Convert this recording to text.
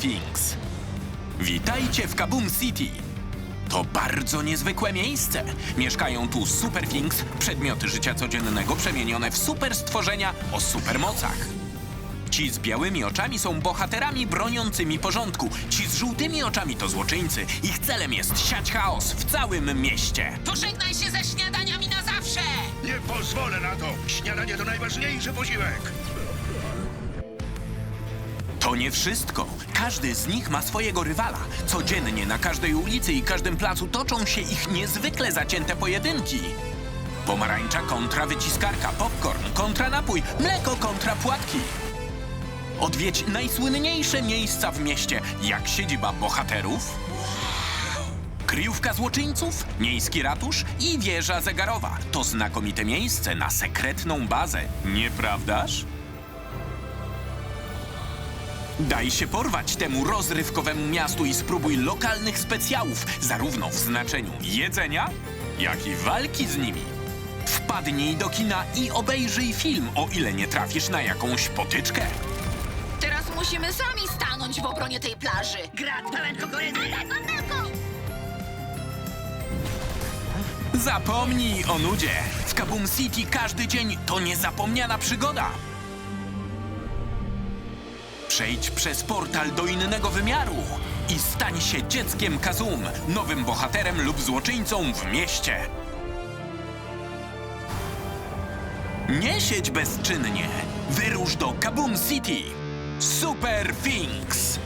Finks. Witajcie w Kaboom City. To bardzo niezwykłe miejsce. Mieszkają tu Super Finks, przedmioty życia codziennego przemienione w super stworzenia o supermocach. Ci z białymi oczami są bohaterami broniącymi porządku. Ci z żółtymi oczami to złoczyńcy. Ich celem jest siać chaos w całym mieście. Pożegnaj się ze śniadaniami na zawsze! Nie pozwolę na to! Śniadanie to najważniejszy posiłek! To nie wszystko. Każdy z nich ma swojego rywala. Codziennie na każdej ulicy i każdym placu toczą się ich niezwykle zacięte pojedynki. Pomarańcza kontra wyciskarka, popcorn kontra napój, mleko kontra płatki. Odwiedź najsłynniejsze miejsca w mieście, jak siedziba bohaterów, kryjówka złoczyńców, miejski ratusz i wieża zegarowa. To znakomite miejsce na sekretną bazę, nieprawdaż? Daj się porwać temu rozrywkowemu miastu i spróbuj lokalnych specjałów, zarówno w znaczeniu jedzenia, jak i walki z nimi. Wpadnij do kina i obejrzyj film, o ile nie trafisz na jakąś potyczkę. Teraz musimy sami stanąć w obronie tej plaży. Grad pełen kukurydzy! Zapomnij o nudzie. W Kaboom City każdy dzień to niezapomniana przygoda. Przejdź przez portal do innego wymiaru i stań się dzieckiem Kazum, nowym bohaterem lub złoczyńcą w mieście. Nie siedź bezczynnie. Wyrusz do Kaboom City. Super Finks.